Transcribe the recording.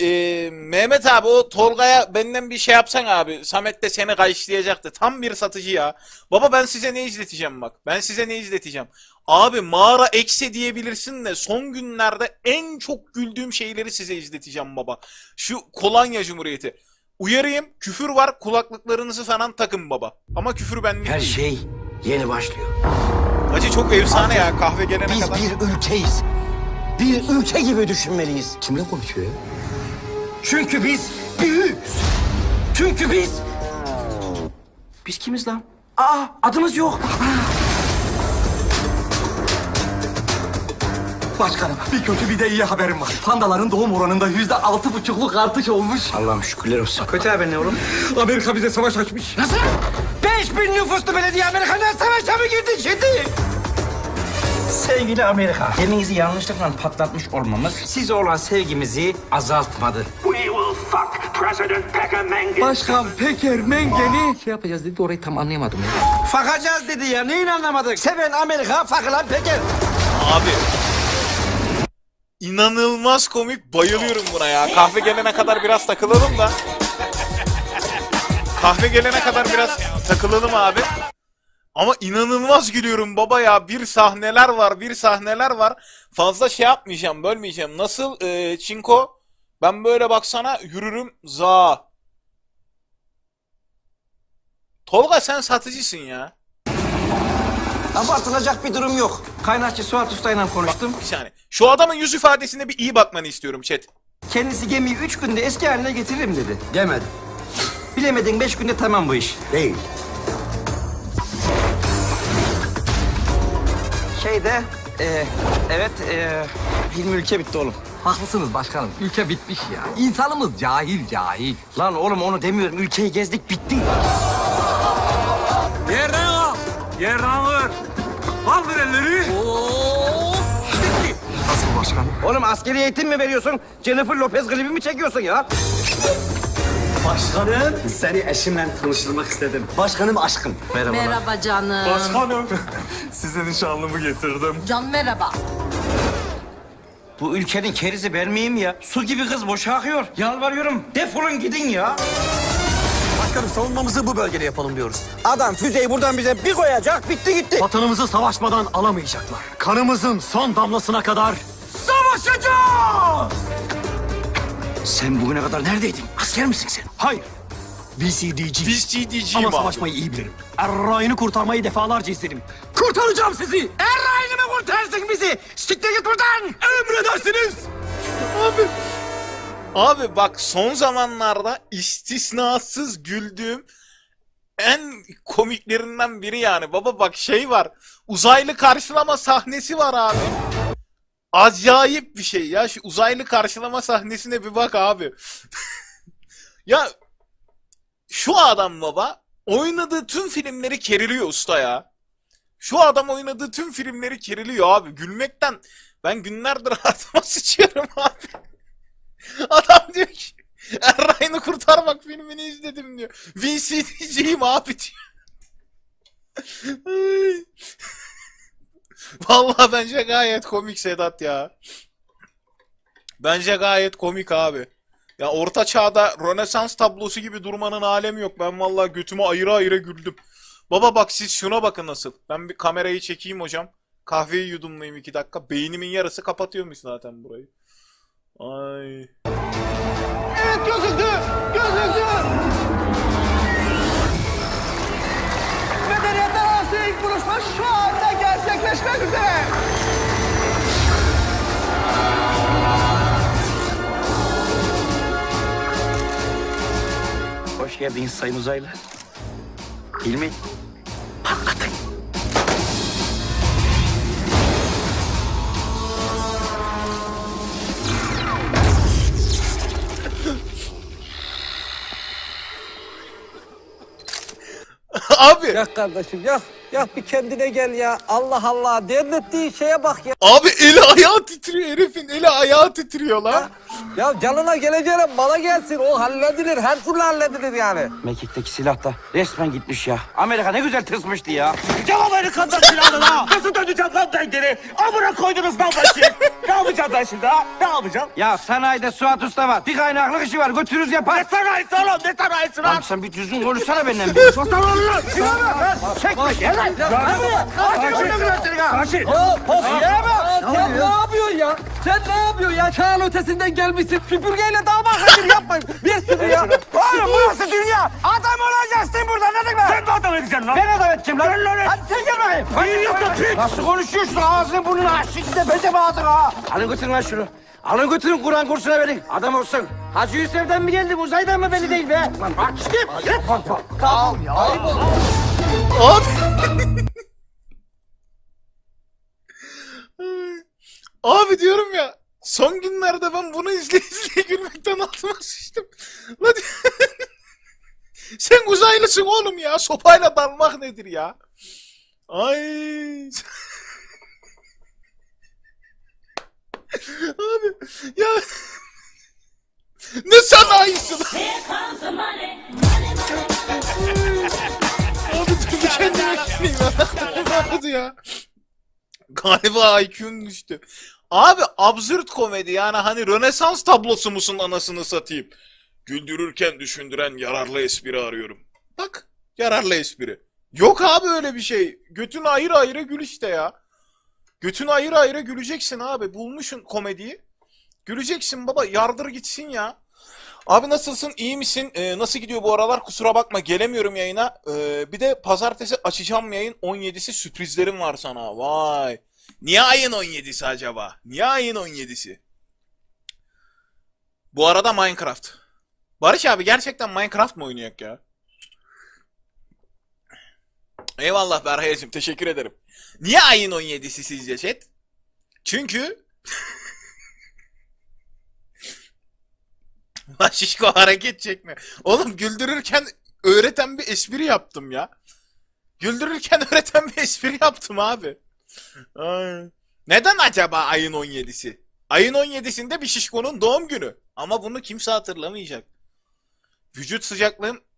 Ee, Mehmet abi o Tolga'ya benden bir şey yapsan abi. Samet de seni kayışlayacaktı. Tam bir satıcı ya. Baba ben size ne izleteceğim bak. Ben size ne izleteceğim. Abi mağara ekse diyebilirsin de son günlerde en çok güldüğüm şeyleri size izleteceğim baba. Şu kolonya cumhuriyeti. Uyarayım küfür var kulaklıklarınızı falan takın baba. Ama küfür benlik Her değil. şey yeni başlıyor. Acı çok efsane ya kahve gelene Biz kadar. bir ülkeyiz. Bir ülke gibi düşünmeliyiz. Kimle konuşuyor ya? Çünkü biz büyüğüz. Çünkü biz... Biz kimiz lan? Aa adımız yok. Başkanım bir kötü bir de iyi haberim var. Pandaların doğum oranında yüzde altı buçukluk artış olmuş. Allah'ım şükürler olsun. Kötü haber ne oğlum? Amerika bize savaş açmış. Nasıl? Beş bin nüfuslu belediye Amerika'dan savaşa mı girdi şimdi? Sevgili Amerika, geminizi yanlışlıkla patlatmış olmamız size olan sevgimizi azaltmadı. We Başkan Peker Mengen'i Şey yapacağız dedi orayı tam anlayamadım ya. Fakacağız dedi ya neyin anlamadık? Seven Amerika, fakılan Peker. Abi. İnanılmaz komik. Bayılıyorum buna ya. Kahve gelene kadar biraz takılalım da. Kahve gelene kadar biraz takılalım abi. Ama inanılmaz gülüyorum baba ya. Bir sahneler var, bir sahneler var. Fazla şey yapmayacağım, bölmeyeceğim. Nasıl e, Çinko? Ben böyle baksana yürürüm za. Tolga sen satıcısın ya. Abartılacak bir durum yok. Kaynakçı Suat Usta'yla konuştum. Bir saniye. Şu adamın yüz ifadesine bir iyi bakmanı istiyorum chat. Kendisi gemiyi üç günde eski haline getiririm dedi. Demedim. Bilemedin beş günde tamam bu iş. Değil. Şeyde, e, evet, e, Hilmi ülke bitti oğlum. Haklısınız başkanım. Ülke bitmiş ya. İnsanımız cahil cahil. Lan oğlum onu demiyorum. Ülkeyi gezdik bitti. Yerden al. Yerden al. Kaldır elleri. Nasıl başkanım? Oğlum askeri eğitim mi veriyorsun? Jennifer Lopez klibi mi çekiyorsun ya? Başkanım, seni eşimle tanıştırmak istedim. Başkanım aşkım. Merhaba canım. Başkanım. Size nişanlımı getirdim. Can merhaba. Bu ülkenin kerizi ben miyim ya? Su gibi kız boşa akıyor. Yalvarıyorum defolun gidin ya. Başkanım savunmamızı bu bölgede yapalım diyoruz. Adam füzeyi buradan bize bir koyacak bitti gitti. Vatanımızı savaşmadan alamayacaklar. Kanımızın son damlasına kadar Savaşacağız! Sen bugüne kadar neredeydin? Asker misin sen? Hayır. VCDG. Biz GDG'yim Ama abi. savaşmayı iyi bilirim. Errayını kurtarmayı defalarca istedim. Kurtaracağım sizi. Errayını mı kurtarsın bizi? Siktir git buradan. Emredersiniz. Abi. Abi bak son zamanlarda istisnasız güldüğüm en komiklerinden biri yani. Baba bak şey var. Uzaylı karşılama sahnesi var abi. Acayip bir şey ya. Şu uzaylı karşılama sahnesine bir bak abi. ya şu adam baba oynadığı tüm filmleri keriliyor usta ya. Şu adam oynadığı tüm filmleri keriliyor abi. Gülmekten ben günlerdir altıma sıçıyorum abi. Adam diyor ki Erray'ını kurtarmak filmini izledim diyor. VCD'ciyim abi diyor. Vallahi bence gayet komik Sedat ya. Bence gayet komik abi. Ya orta çağda Rönesans tablosu gibi durmanın alemi yok. Ben vallahi götümü ayıra ayıra güldüm. Baba bak siz şuna bakın nasıl. Ben bir kamerayı çekeyim hocam. Kahveyi yudumlayayım iki dakika. Beynimin yarısı kapatıyormuş zaten burayı. Ay. Medeniyetler arası ilk buluşma şu anda gerçekleşmek üzere. Hoş geldiniz Sayın Uzaylı. Hilmi. Patlatın. Abi. Yak kardeşim yak. Yak bir kendine gel ya. Allah Allah. Devlettiğin şeye bak ya. Abi eli ayağı titriyor herifin. Eli ayağı titriyor lan. Ya canına geleceğine bana gelsin. O halledilir. Her türlü halledilir yani. Mekik'teki silah da resmen gitmiş ya. Amerika ne güzel tırsmıştı ya. Döneceğim Amerika'dan silahını ha. Nasıl döneceğim lan ben geri? Amına koydunuz lan başı. ne yapacağım ben şimdi ha? Ne yapacağım? Ya sanayide Suat Usta var. Bir kaynaklık işi var. Götürürüz yapar. Ne sanayisi oğlum? Ne sanayisi lan? Lan sen bir düzgün konuşsana benimle. bir. Sus lan oğlum lan. Çekme gel lan. Sakin. Sen ne yapıyorsun ya? Sen ne yapıyorsun ya? Çağın ötesinden gelmişsin. Süpürgeyle dağ bakayım yapmayın. Bir sürü ya. Oğlum burası dünya. Adam olacaksın burada ne demek? Sen de adam edeceksin lan. Ben adam edeceğim lan. Gel lan. Hadi sen gel bakayım. İyi yaptın, piç. Nasıl konuşuyorsun ağzını burnunu. Şimdi de bece bağırdın ha. Alın götürün lan şunu. Alın götürün Kur'an kursuna verin. Adam olsun. Hacı Yusuf'dan mı geldim uzaydan mı belli değil be. Lan aç git. Abi. Abi diyorum ya. Son günlerde ben bunu izle izle gülmekten altıma sıçtım. Lan Sen uzaylısın oğlum ya. Sopayla dalmak nedir ya? Ay. Abi ya ne sanayisin? Abi dur kendime ya. Ne oldu ya? Galiba IQ'm düştü. Abi absürt komedi yani hani Rönesans tablosu musun anasını satayım. Güldürürken düşündüren yararlı espri arıyorum. Bak yararlı espri. Yok abi öyle bir şey. Götün ayrı ayrı gül işte ya. Götün ayrı ayrı güleceksin abi. Bulmuşsun komediyi. Güleceksin baba yardır gitsin ya. Abi nasılsın? İyi misin? Ee, nasıl gidiyor bu aralar? Kusura bakma gelemiyorum yayına. Ee, bir de pazartesi açacağım yayın 17'si sürprizlerim var sana. Vay. Niye ayın 17'si acaba? Niye ayın 17'si? Bu arada Minecraft. Barış abi gerçekten Minecraft mı oynayak ya? Eyvallah Berhayacığım teşekkür ederim. Niye ayın 17'si sizce chat? Çünkü şişko hareket çekme. Oğlum güldürürken öğreten bir espri yaptım ya. Güldürürken öğreten bir espri yaptım abi. Ay. Neden acaba ayın 17'si? Ayın 17'sinde bir şişkonun doğum günü. Ama bunu kimse hatırlamayacak. Vücut sıcaklığım